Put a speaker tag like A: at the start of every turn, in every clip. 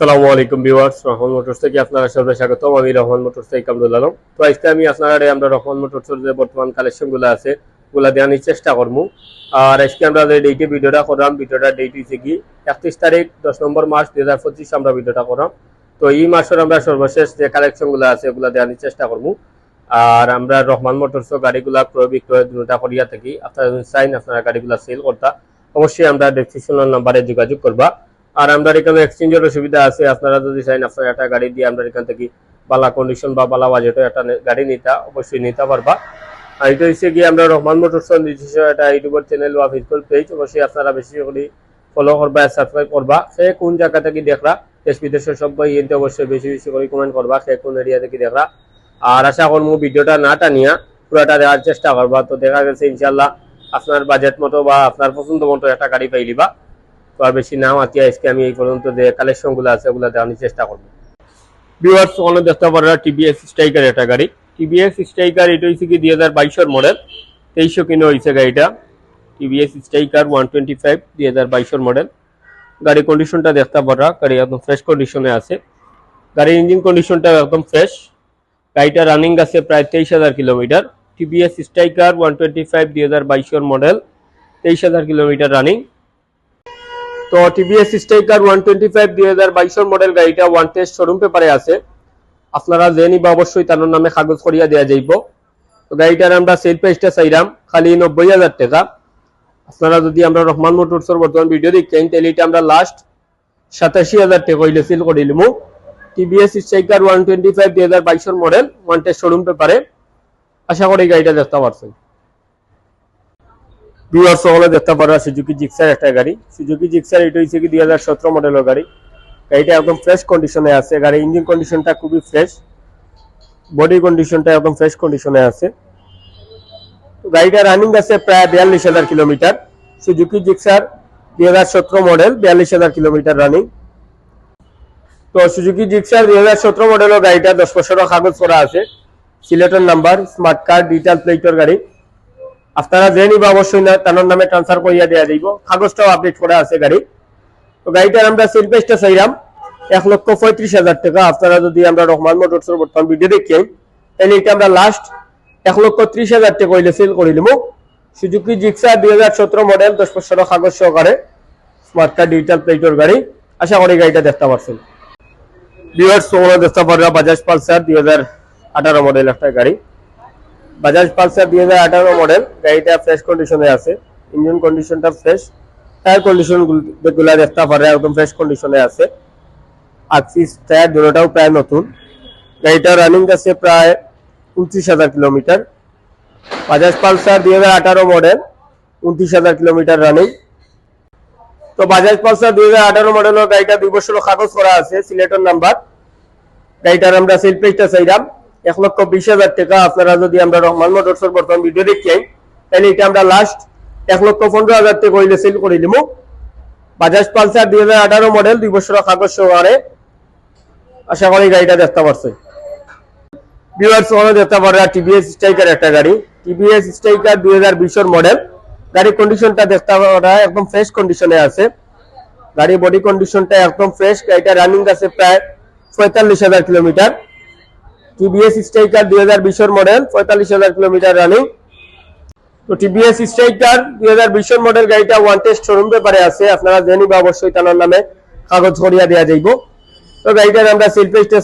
A: সালামু আলাইকুম রহমান আমি রহমান আমি রহমান যে বর্তমান কালেকশনগুলো আছে, ওগুলা চেষ্টা করব। আর আমরা যে কি, একত্রিশ তারিখ, দশ নম্বর মাস হাজার আমরা তো এই মাসের আমরা সর্বশেষ যে আছে, ওগুলা চেষ্টা আর আমরা রহমান মোটরস গাড়িগুলা ক্রয় বিক্রয় দুটা করিয়া থাকি। আপনারা চাইন আপনারা গাড়িগুলা সেল করতা, অবশ্যই আমরা ডেসক্রিপশন নাম্বারে যোগাযোগ করবা। আর আমরা এখানে এক্সচেঞ্জের সুবিধা আছে। আপনারা যদি চাইন আপনারা একটা গাড়ি দিয়ে আমরা এখান থেকে বালা কন্ডিশন বা বালা বাজেটে একটা গাড়ি নিতা, অবশ্যই নিতে পারবা। আর এটা হচ্ছে গিয়ে আমরা রহমান মোটরস নিজস্ব একটা ইউটিউবের চ্যানেল বা ফেসবুক পেজ অবশ্যই আপনারা বেশি করে ফলো করবা সাবস্ক্রাইব করবা। সে কোন জায়গা থেকে দেখরা, দেশ বিদেশের সবাই এতে অবশ্যই বেশি বেশি করে কমেন্ট করবা, সে কোন এরিয়া থেকে দেখরা। আর আশা করব ভিডিওটা না টানিয়া পুরোটা দেওয়ার চেষ্টা করবা। তো দেখা গেছে ইনশাল্লাহ আপনার বাজেট মতো বা আপনার পছন্দ মতো একটা গাড়ি পাইলিবা। আর বেশি নাম আজকে আজকে আমি এই পর্যন্ত আছে, ওগুলো দেওয়ার চেষ্টা করব। দেখতে টিভিএস স্ট্রাইকার একটা গাড়ি। টিভিএস স্ট্রাইকার এটা হচ্ছে কি দুই মডেল তেইশশো কিনে হয়েছে গাড়িটা। টিভিএস স্ট্রাইকার ওয়ান মডেল গাড়ি কন্ডিশনটা দেখতে পারা, গাড়ি একদম ফ্রেশ কন্ডিশনে আছে। গাড়ির ইঞ্জিন কন্ডিশনটা একদম ফ্রেশ গাড়িটা রানিং আছে প্রায় তেইশ হাজার kilometre. TVS Stryker one twenty five দুই হাজার মডেল তেইশ হাজার কিলোমিটার রানিং তো TVS Stryker one twenty five দুই হাজার বাইশের মডেল গাড়িটা ওয়ান টেস্ট শোরুম পেপারে আছে। আপনারা যে নিবা অবশ্যই তার নামে কাগজ করিয়া দেওয়া যাইব। তো গাড়িটার আমরা সেল প্রাইসটা চাইলাম খালি নব্বই হাজার টাকা। আপনারা যদি আমরা রহমান মোটরসের বর্তমান ভিডিও দেখেন, তাহলে এটা আমরা লাস্ট সাতাশি হাজার টাকা হইলে sell করিলিমু TVS Stryker one twenty five দুই হাজার বাইশের মডেল ওয়ান টেস্ট শোরুম পেপারে আশা করি গাড়িটা দেখতে পারছেন। ভিউয়ার্স সকলে দেখতে পারা সুজুকি জিক্সার একটা গাড়ি। সুজুকি জিক্সার এটা হচ্ছে কি দুই হাজার সতেরো মডেলের গাড়ি। গাড়িটা একদম ফ্রেশ কন্ডিশনে আছে। গাড়ির ইঞ্জিন কন্ডিশনটা খুবই ফ্রেশ বডি কন্ডিশনটা একদম ফ্রেশ কন্ডিশনে আছে। গাড়িটা রানিং আছে প্রায় বিয়াল্লিশ হাজার কিলোমিটার। সুজুকি জিক্সার দুই হাজার সতেরো মডেল বিয়াল্লিশ হাজার কিলোমিটার রানিং তো সুজুকি জিক্সার দুই হাজার সতেরো মডেলের গাড়িটা দশ বছরের কাগজ করা আছে। সিলেটের নাম্বার স্মার্ট কার্ড ডিজিটাল প্লেটের গাড়ি। আপনারা যে নিবা অবশ্যই না, তার নামে ট্রান্সফার করিয়া দেওয়া যাইব। কাগজটাও আপডেট করা আছে গাড়ি তো গাড়িটার আমরা সেল চাইলাম এক লক্ষ পঁয়ত্রিশ হাজার টাকা। আপনারা যদি আমরা রহমান মোটরসের বর্তমান ভিডিও দেখি তাহলে এটা আমরা লাস্ট এক লক্ষ ত্রিশ হাজার টাকা হইলে সেল করিলিম সুজুকি জিক্সা দুই হাজার সতেরো মডেল দশ বছর কাগজ সহকারে স্মার্ট কার্ড ডিজিটাল প্লেটের গাড়ি। আশা করি গাড়িটা দেখতে পারছেন। বিহার সোমনা দেখতে পাররা বাজাজ পালসার দুই হাজার আঠারো মডেল একটা গাড়ি। বাজাজ পালসার দুই হাজার আঠারো মডেল গাড়িটা ফ্রেশ কন্ডিশনে আছে ইঞ্জিন কন্ডিশনটা ফ্রেশ টায়ার কন্ডিশনগুলা দেখতে পারে একদম ফ্রেশ কন্ডিশনে আছে। আক্সিস টায়ার দুটোটাও প্রায় নতুন। গাড়িটা রানিং আছে প্রায় উনত্রিশ হাজার কিলোমিটার। বাজাজ পালসার দুই হাজার আঠারো মডেল উনত্রিশ হাজার কিলোমিটার রানিং তো বাজাজ পালসার দুই হাজার আঠারো মডেলের গাড়িটা দুই বছর কাগজ করা আছে, সিলেটের নাম্বার গাড়িটার আমরা সেল প্রাইসটা চাইলাম এক লক্ষ বিশ হাজার টাকা আপনারা যদি আমরা রহমান মোটরসের বর্তমান ভিডিও দেখি তাহলে এটা আমরা লাস্ট এক লক্ষ পনেরো হাজার টাকা হইলে সেল করে দিব বাজাজ পালসার দুই হাজার আঠারো মডেল দুই বছর কাগজ সহকারে আশা করি গাড়িটা দেখতে পারছে। ভিউয়ার্স ওখানে দেখতে পারে টিভিএস স্ট্রাইকার একটা গাড়ি। টিভিএস স্ট্রাইকার দুই হাজার বিশের মডেল গাড়ির কন্ডিশনটা দেখতে পারা একদম ফ্রেশ কন্ডিশনে আছে। গাড়ির বডি কন্ডিশনটা একদম ফ্রেশ গাড়িটা রানিং আছে প্রায় পঁয়তাল্লিশ হাজার কিলোমিটার। টিভিএস স্ট্রাইকার দুই হাজার মডেল পঁয়তাল্লিশ হাজার কিলোমিটার রানিং তো স্ট্রাইকার দুই হাজার মডেল গাড়িটা ওয়ান টেস্ট শোরুম আছে, আপনারা বা অবশ্যই নামে কাগজ করিয়া দেওয়া যাইব। তো গাড়িটার আমরা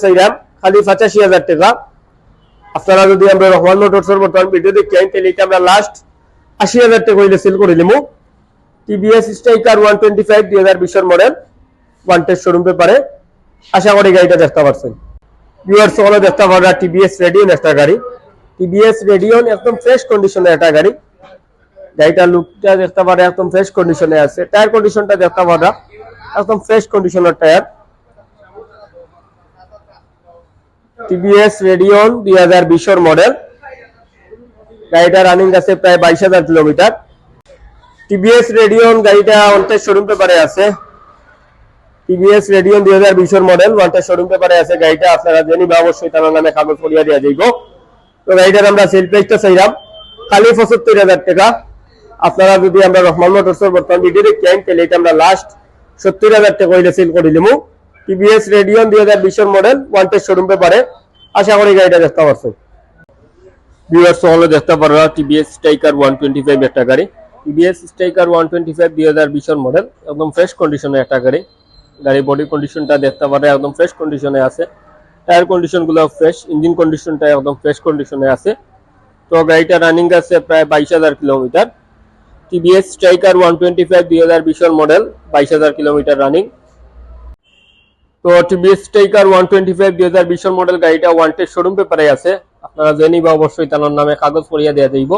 A: চাইলাম, খালি পঁচাশি হাজার টাকা। আপনারা যদি আমরা রহমান মোটরসের বর্তমান ভিডিও দেখি তাহলে এটা আমরা লাস্ট আশি হাজার টাকা হইলে সেল করে নিবো TVS Stryker one twenty five দুই হাজার মডেল ওয়ান টেস্ট শোরুম পেপারে আশা করি গাড়িটা দেখতে পারছেন। ভিউয়ার্স হলো দেখতে পারা টিভিএস রেডিয়ন একটা গাড়ি। টিভিএস রেডিয়ন একদম ফ্রেশ কন্ডিশনে একটা গাড়ি। গাড়িটার লুকটা দেখতে পারে একদম ফ্রেশ কন্ডিশনে আছে। টায়ার কন্ডিশনটা দেখতে পারা একদম ফ্রেশ কন্ডিশনের টায়ার টিভিএস রেডিয়ন দুই হাজার বিশের মডেল গাড়িটা রানিং আছে প্রায় বাইশ হাজার কিলোমিটার। টিভিএস রেডিয়ন গাড়িটা অন্তের শোরুম পেপারে আছে। টিভিএস রেডিয়ন দুই হাজার বিশের মডেল ওয়ানটা শোরুম পেপারে আছে গাড়িটা, আপনারা জেনি বা অবশ্যই তার নামে কাগজ করিয়া দেওয়া যাইব। তো গাড়িটার আমরা সেল প্রাইসটা চাইলাম, খালি পঁচাত্তর হাজার টাকা। আপনারা যদি আমরা রহমান মোটরসের বর্তমান ভিডিও দেখি তাহলে এটা আমরা লাস্ট সত্তর হাজার টাকা হইলে সেল করে দিলাম টিভিএস রেডিয়ন দুই হাজার বিশের মডেল ওয়ান টেস্ট শোরুম পেপারে আশা করি গাড়িটা দেখতে পারছ। ভিউয়ার্স হলে দেখতে পারো TVS Stryker one twenty five একটা গাড়ি। TVS Stryker one twenty five দুই হাজার বিশের মডেল একদম ফ্রেশ কন্ডিশনে একটা গাড়ি। গাড়ির বডি কন্ডিশনটা দেখতে পারে, একদম ফ্রেশ কন্ডিশনে আছে। টায়ার কন্ডিশনগুলো ফ্রেশ ইঞ্জিন কন্ডিশনটা একদম ফ্রেশ কন্ডিশনে আছে। তো গাড়িটা রানিং আছে প্রায় বাইশ হাজার kilometre. TVS Stryker one twenty five দুই হাজার বিশের মডেল বাইশ হাজার কিলোমিটার রানিং তো TVS Stryker one twenty five দুই হাজার বিশের মডেল গাড়িটা ওয়ান টেস্ট শোরুম পেপারে আছে। আপনারা জেনে বা অবশ্যই তার নামে কাগজ করিয়া দেওয়া যাইব।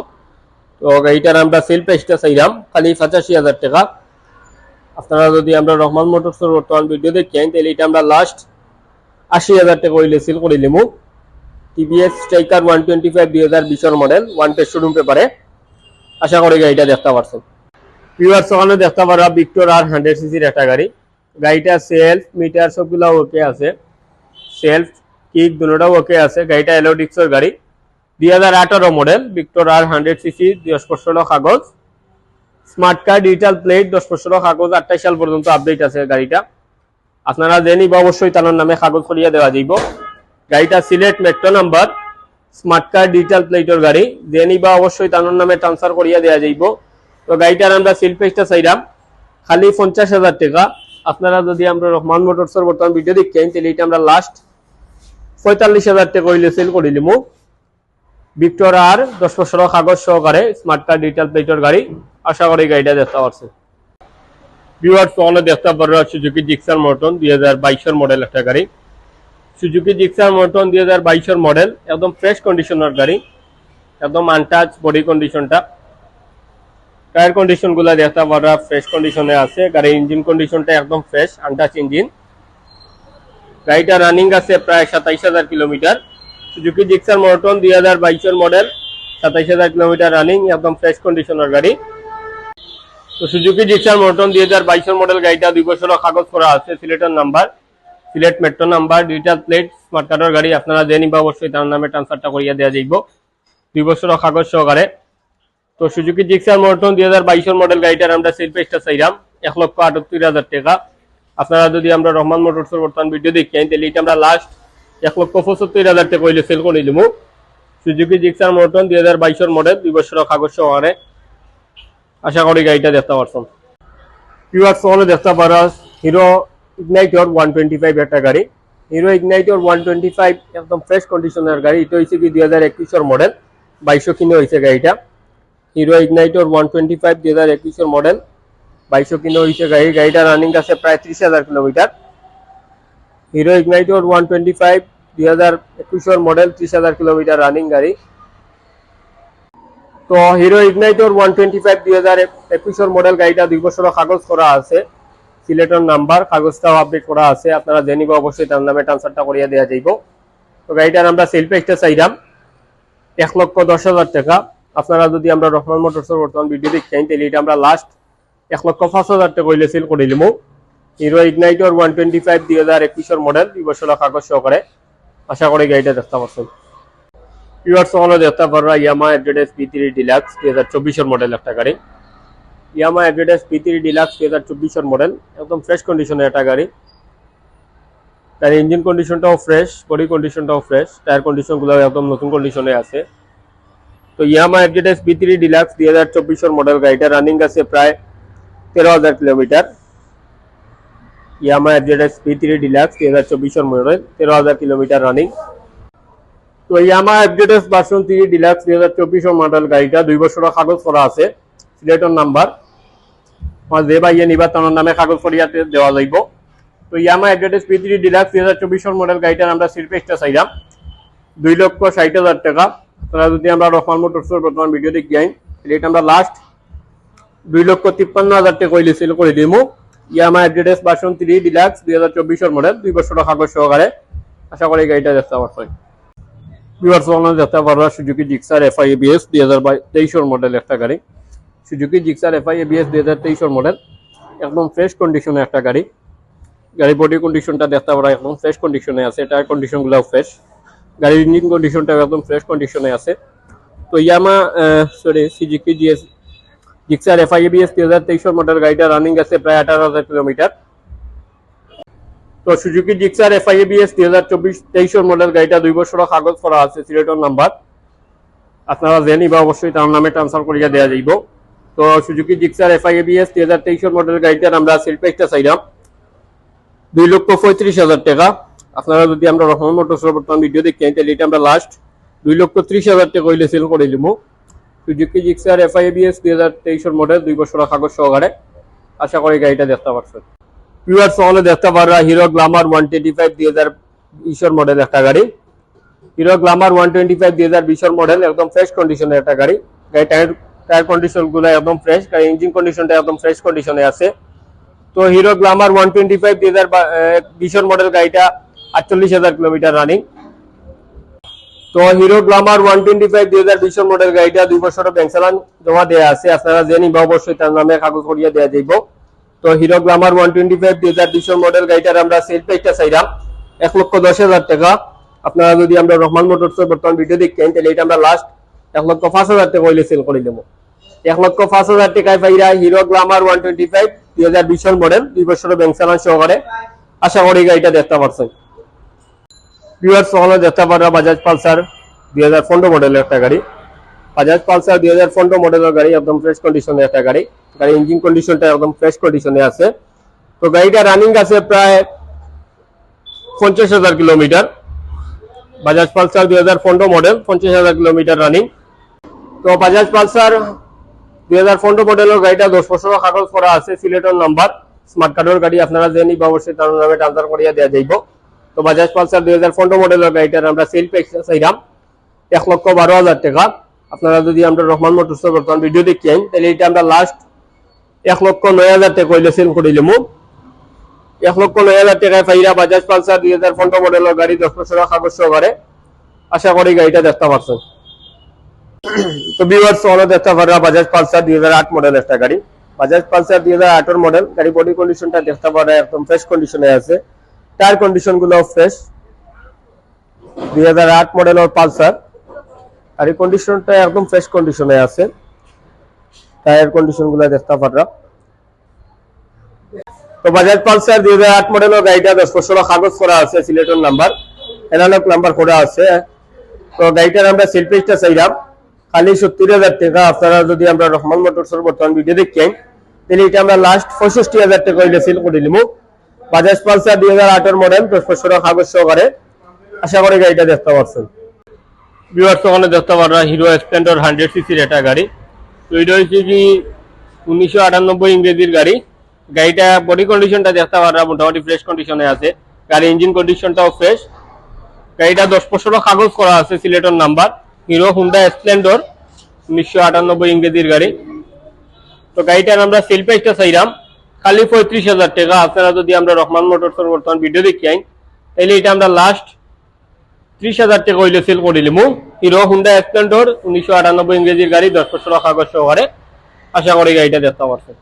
A: তো গাড়িটার আমরা সেল প্রাইসটা চাইলাম, খালি পঁচাশি হাজার টাকা। আপনারা যদি আমরা রহমান মোটরসের বর্তমান ভিডিও দেখেন, তাহলে এটা আমরা লাস্ট আশি হাজার টাকা হইলে সেল করে নিমু। TVS Stryker one twenty five দুই হাজার বিশের মডেল ওয়ান টেস্ট শোরুম পেপারে আশা করি গাড়িটা দেখতে পারছেন। ভিউয়ার্স ওখানে দেখতে পারা ভিক্টর আর হান্ড্রেড সিসির একটা গাড়ি। গাড়িটা সেলফ মিটার সবগুলো ওকে আছে। সেলফ কিক দুটোটাও ওকে আছে। গাড়িটা এলোডিক্সের গাড়ি। দুই হাজার আঠারো model Victor R hundred CC দশ পনেরো কাগজ স্মার্ট কার্ড ডিজিটাল প্লেট দশ পনেরো, কাগজ, আঠাইশ সাল পর্যন্ত আপডেট আছে গাড়িটা। আপনারা জেনি বা অবশ্যই তার নামে কাগজ করিয়া দেওয়া যাইব। গাড়িটা Sylhet metro number smart card digital প্লেটের গাড়ি। জেনি বা অবশ্যই তার নামে ট্রান্সফার করিয়া দেওয়া যাইব। তো গাড়িটার আমরা সিল পেজটা চাইলাম। খালি পঞ্চাশ হাজার টাকা। আপনারা যদি আমরা রহমান মোটরসের বর্তমান ভিডিও দেখেন, তাহলে এটা আমরা লাস্ট পঁয়তাল্লিশ হাজার টাকা হইলে সেল করে দিমু। ভিক্টর আর দশ বছর কাগজ সহকারে স্মার্ট কার্ড ডিজিটাল প্লেটের গাড়ি। আশা করি গাড়িটা দেখতে পারছে। ভিউয়ার্স তাহলে দেখতে পারো সুজুকি জিক্সার মটন দুই হাজার বাইশের মডেল একটা গাড়ি। সুজুকি জিক্সার মটন দুই হাজার বাইশের মডেল একদম ফ্রেশ কন্ডিশনের গাড়ি, একদম আনটাচ বডি কন্ডিশনটা টায়ার কন্ডিশনগুলা দেখতে পারা ফ্রেশ কন্ডিশনে আছে। গাড়ির ইঞ্জিন কন্ডিশনটা একদম ফ্রেশ আনটাচ ইঞ্জিন গাড়িটা রানিং আছে প্রায় সাতাইশ হাজার কিলোমিটার। সুজুকি জিক্সার মর্টন দুই হাজার বাইশের মডেল সাতাইশ হাজার কিলোমিটার রানিং একদম ফ্রেশ কন্ডিশনের গাড়ি। তো সুজুকি জিক্সার মর্টন দুই হাজার বাইশের মডেল গাড়িটা দুই বছরের কাগজ করা আছে, সিলেটের number Sylhet metro number digital plate smart কার্ডের গাড়ি, আপনারা জেনিবা অবশ্যই তার নামে ট্রান্সফারটা করিয়া দেওয়া যাইব। দুই বছরের কাগজ সহকারে। তো সুজুকি জিক্সার মর্টন দুই হাজার বাইশের মডেল গাড়িটার আমরা সেল প্রাইসটা চাইলাম এক লক্ষ হাজার টাকা। আপনারা যদি আমরা রহমান মোটরসের বর্তমান ভিডিও দেখি তাহলে এটা আমরা লাস্ট এক লক্ষ পঁচাত্তর হাজার টাকা সেল করে নিলাম সুজুকি জিক্সার মর্টন দুই হাজার বাইশের মডেল দুই বছরের কাগজ সহকারে। আশা করি গাড়িটা দেখতে পারছেন। পিওয়ার সহলে দেখতে পারা Hero Ignitor one twenty five একটা গাড়ি। Hero Ignitor one twenty five একদম ফ্রেশ কন্ডিশনের গাড়ি। এটা হয়েছে কি দুই হাজার একুশের মডেল বাইশশো কিনে হয়েছে গাড়িটা। Hero Ignitor one twenty five দুই হাজার একুশের মডেল বাইশশো কিলো হয়েছে গাড়ি। গাড়িটা রানিং আছে প্রায় ত্রিশ হাজার kilometre. Hero Ignitor one twenty five দুই হাজার একুশের মডেল ত্রিশ হাজার কিলোমিটার রানিং গাড়ি। তো Hero Ignitor one twenty five দুই হাজার একুশের মডেল গাড়িটা দুই বছর কাগজ করা আছে। সিলেটের নাম্বার কাগজটাও আপডেট করা আছে। আপনারা জেনিব অবশ্যই তার নামে ট্রান্সফারটা করিয়া দেওয়া যাইব। তো গাড়িটার আমরা সেল প্রাইসটা চাইলাম এক লক্ষ দশ হাজার টাকা। আপনারা যদি আমরা রহমান মোটরসের বর্তমান ভিডিও দেখেন তাহলে এটা আমরা লাস্ট এক লক্ষ পাঁচ হাজার টাকা হইলে সেল করে দিলাম Hero Ignitor one twenty five দুই হাজার একুশের মডেল দুই বছর কাগজ সহকারে। আশা করি গাড়িটা দেখতে পাচ্ছেন ইউআর সহলে দেখতে পারবা ইয়ামা এড্রেডেস পি থ্রি ডিলাক্স দুই হাজার চব্বিশের মডেল একটা গাড়ি। ইয়ামা এড্রেডেস পি থ্রি ডিলাক্স দুই হাজার চব্বিশের মডেল একদম ফ্রেশ কন্ডিশনের একটা গাড়ি। তার ইঞ্জিন কন্ডিশনটাও ফ্রেশ বডি কন্ডিশনটাও ফ্রেশ টায়ার কন্ডিশনগুলো একদম নতুন কন্ডিশনে আছে। তো Yamaha FZS V three deluxe দুই হাজার চব্বিশের মডেল গাড়িটা রানিং আছে প্রায় তেরো হাজার kilometre. Yamaha FZS V three deluxe দুই হাজার চব্বিশের মডেল তেরো হাজার কিলোমিটার রানিং তো Yamaha FZS version three deluxe দুই হাজার চব্বিশের মডেল গাড়িটা দুই বছরের কাগজ করা আছে, সিলেটের নাম্বার যে বাইয়ে নিবা, তার নামে কাগজ করিয়াতে দেওয়া যাইব। তো Yamaha FZS V three deluxe দুই হাজার চব্বিশের মডেল গাড়িটার আমরা সিলপেসটা চাইলাম। দুই লক্ষ ষাট হাজার টাকা। আপনারা যদি আমরা রহমান মোটরসের বর্তমান ভিডিও দেখি যাই তাহলে আমরা লাস্ট দুই লক্ষ তিপ্পান্ন হাজার টাকা হইলে সেল করে দিমু। ইয়ামা এড্রেস ভার্সন থ্রি ডিলাক্স দুই হাজার চব্বিশের মডেল দুই বছর কাগজ সহকারে। আশা করি গাড়িটা দেখতে পারছেন। ভিউয়ার্স অনলাইন দেখতে পারবা সুজুকি জিক্সার এফআই এবিএস দুই হাজার তেইশের মডেল একটা গাড়ি। সুজুকি জিক্সার এফআই এবিএস দুই হাজার তেইশের মডেল একদম ফ্রেশ কন্ডিশনে একটা গাড়ি। গাড়ির বডি কন্ডিশনটা দেখতে পারা, একদম ফ্রেশ কন্ডিশনে আছে। টায়ার কন্ডিশনগুলোও ফ্রেশ গাড়ির ইঞ্জিন কন্ডিশনটা একদম ফ্রেশ কন্ডিশনে আছে। তো Yamaha sorry Suzuki GS Gixxer FI ABS দুই হাজার তেইশের মডেল গাড়িটা রানিং আছে প্রায় আঠারো হাজার কিলোমিটার। তো সুজুকি জিক্সার এফআইএবিএস দুই হাজার চব্বিশ তেইশের মডেল গাড়িটা দুই বছর কাগজ করা আছে সিলেটর নাম্বার আপনারা জেনি বা অবশ্যই তার নামে ট্রান্সফার করিয়া দেওয়া যাইব। তো সুজুকি জিক্সার এফআইএবিএস দুই হাজার তেইশের মডেল গাড়িটার আমরা সেল প্রাইসটা চাইলাম। দুই লক্ষ পঁয়ত্রিশ হাজার টাকা। আপনারা যদি আমরা রহমান মোটরসের বর্তমান ভিডিও দেখেন তাহলে এটা আমরা লাস্ট দুই লক্ষ ত্রিশ হাজার টাকা হইলে সেল করে দিবো সুজুকি জিক্সার এফআইএবিএস দুই হাজার তেইশের মডেল দুই বছর কাগজ সহকারে। আশা করি গাড়িটা দেখতে পারছেন। পিওর সহলে দেখতে পাররা Hero Glamour one twenty five দুই হাজার বিশের মডেল একটা গাড়ি। Hero Glamour one twenty five দুই হাজার বিশের মডেল একদম ফ্রেশ কন্ডিশনের একটা গাড়ি। গাড়ি টায়ার টায়ার কন্ডিশনগুলো একদম ফ্রেশ গাড়ি ইঞ্জিন কন্ডিশনটা একদম ফ্রেশ কন্ডিশনে আছে। তো Hero Glamour one twenty five দুই হাজার বিশের মডেল গাড়িটা আটচল্লিশ হাজার কিলোমিটার রানিং তো Hero Glamour one twenty five দুই হাজার বিশের মডেল গাড়িটা দুই বছরের ব্যাংক জমা দেওয়া আছে। আপনারা জেনে বা অবশ্যই, তার নামে কাগজ করিয়া দেওয়া যাইব। তো Hero Glamour one twenty five দুই হাজার বিশের মডেল গাড়িটার আমরা সেল প্রাইসটা চাইলাম এক লক্ষ দশ হাজার টাকা। আপনারা যদি আমরা রহমান মোটরস বর্তমান ভিডিও দেখেন, তাহলে এটা আমরা লাস্ট এক লক্ষ পাঁচ হাজার টাকা হইলে সেল করে দেবো। এক লক্ষ পাঁচ হাজার টাকায় পাইরা Hero Glamour one twenty five দুই হাজার বিশের মডেল দুই বছরের ব্যাংক চালান সহকারে আশা করি গাড়িটা দেখতে পারছেন। ভিউয়ার্স হলো দেখতে পারা বাজাজ পালসার দুই হাজার পনেরো মডেলের একটা গাড়ি। বাজাজ পালসার দুই হাজার পনেরো মডেলের গাড়ি, একদম ফ্রেশ কন্ডিশনে একটা গাড়ি। গাড়ি ইঞ্জিন কন্ডিশনটা একদম ফ্রেশ কন্ডিশনে আছে। তো গাড়িটা রানিং আছে প্রায় পঞ্চাশ হাজার কিলোমিটার। বাজাজ পালসার দুই হাজার পনেরো মডেল পঞ্চাশ হাজার কিলোমিটার রানিং তো বাজাজ পালসার দুই হাজার পনেরো মডেলের গাড়িটা দশ বছর কাগজ করা আছে, সিলেটের নাম্বার স্মার্ট কার্ডের গাড়ি আপনারা যে বা অবশ্যই তার নামে ট্রান্সফার করিয়া দেওয়া যাইব। তো বাজাজ পালসার দুই হাজার পনেরো মডেলের গাড়িটার আমরা সেল প্রাইস চাইলাম এক লক্ষ বারো হাজার টাকা। আপনারা যদি আমরা রহমান মোটরস বর্তমান ভিডিও দেখেন তাহলে এটা আমরা লাস্ট এক লক্ষ নয় হাজার টাকা হইলে সেল করিলাম এক লক্ষ নয় হাজার টাকায় পাইরা বাজাজ পালসার দুই হাজার পনেরো মডেলের গাড়ি দশ বছরের কাগজ সহকারে আশা করি গাড়িটা দেখতে পারছেন তো বিভার সোলো দেখতে পারা, বাজাজ পালসার দুই হাজার আট মডেল একটা গাড়ি। বাজাজ পালসার দুই হাজার আটের মডেল গাড়ি বডি কন্ডিশনটা দেখতে পারা, একদম ফ্রেশ কন্ডিশনে আছে। টায়ার কন্ডিশনগুলো ফ্রেশ দুই হাজার আট মডেলের পালসার। গাড়ি কন্ডিশনটা একদম ফ্রেশ কন্ডিশনে আছে। টায়ার কন্ডিশনগুলো দেখতে পারা। তো বাজাজ পালসার দুই হাজার আট মডেলের গাড়িটা দশ বছর কাগজ করা আছে, সিলেটের নাম্বার এনালক নাম্বার করা আছে। তো গাড়িটার আমরা সেল পেজটা চাইলাম, খালি সত্তর হাজার টাকা। আপনারা যদি আমরা রহমান মোটরসের বর্তমান ভিডিও দেখেন, তাহলে এটা আমরা লাস্ট পঁয়ষট্টি হাজার টাকা হইলে সেল করে দিলাম বাজাজ পালসার দুই হাজার আটের মডেল দশ বছরের কাগজ সহকারে। আশা করি গাড়িটা দেখতে পাচ্ছেন বিভার দেখতে পারা হিরো স্প্লেন্ডার হান্ড্রেড সিসির একটা গাড়ি। তো হচ্ছে কি উনিশশো আটানব্বই ইংরেজির গাড়ি। গাড়িটা বডি কন্ডিশনটা দেখতে পারা মোটামুটি ফ্রেশ কন্ডিশনে আছে। গাড়ি ইঞ্জিন কন্ডিশনটাও ফ্রেশ গাড়িটা দশ বছরও কাগজ করা আছে, সিলেটের নাম্বার। হিরো হুন্ডা স্প্লেন্ডর উনিশশো আটানব্বই ইংরেজির গাড়ি। তো গাড়িটার আমরা সেল প্রাইসটা চাইলাম, খালি পঁয়ত্রিশ হাজার টাকা। আপনারা যদি আমরা রহমান মোটরসের বর্তমান ভিডিও দেখি আইন তাহলে এটা আমরা লাস্ট ত্রিশ হাজার টাকা হইলে সেল করিলিম হিরো হুন্ডা স্প্লেন্ডর উনিশশো আটানব্বই ইংরেজির গাড়ি, দশ বছর কাগজ সহকারে আশা করি গাড়িটা দেখতে পারছেন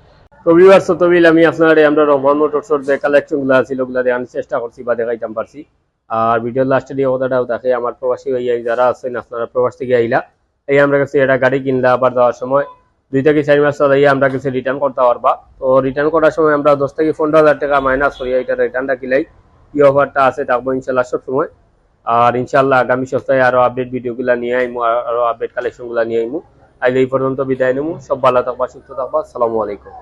A: রবিবার সতবিল আমি আপনার আমরা রহমান মোটরসর যে কালেকশনগুলো ছিল ওগুলা দেখানোর চেষ্টা করছি, বা দেখাইতাম পারছি। আর ভিডিওর লাস্টে দিয়ে কথাটাও থাকে আমার প্রবাসী ভাইয়া যারা আছেন, আপনারা প্রবাস থেকে আইলা, এই আমরা কাছে এটা গাড়ি কিনলে আবার দেওয়ার সময়। দুই থেকে চার মাস চলে আমরা কাছে রিটার্ন করতে পারবা। তো রিটার্ন করার সময় আমরা দশ থেকে পনেরো হাজার টাকা মাইনাস করি এটা রিটার্নটা কিলাই। কি অফারটা আছে, থাকব ইনশাল্লাহ সব সময় আর ইনশাল্লাহ আগামী সপ্তাহে আরও আপডেট ভিডিওগুলো নিয়ে আইমু, আরও আপডেট কালেকশনগুলো নিয়ে আইমু। আইলে এই পর্যন্ত বিদায় নেব সব ভালো থাকবা, সুস্থ থাকবা। সালামু আলাইকুম।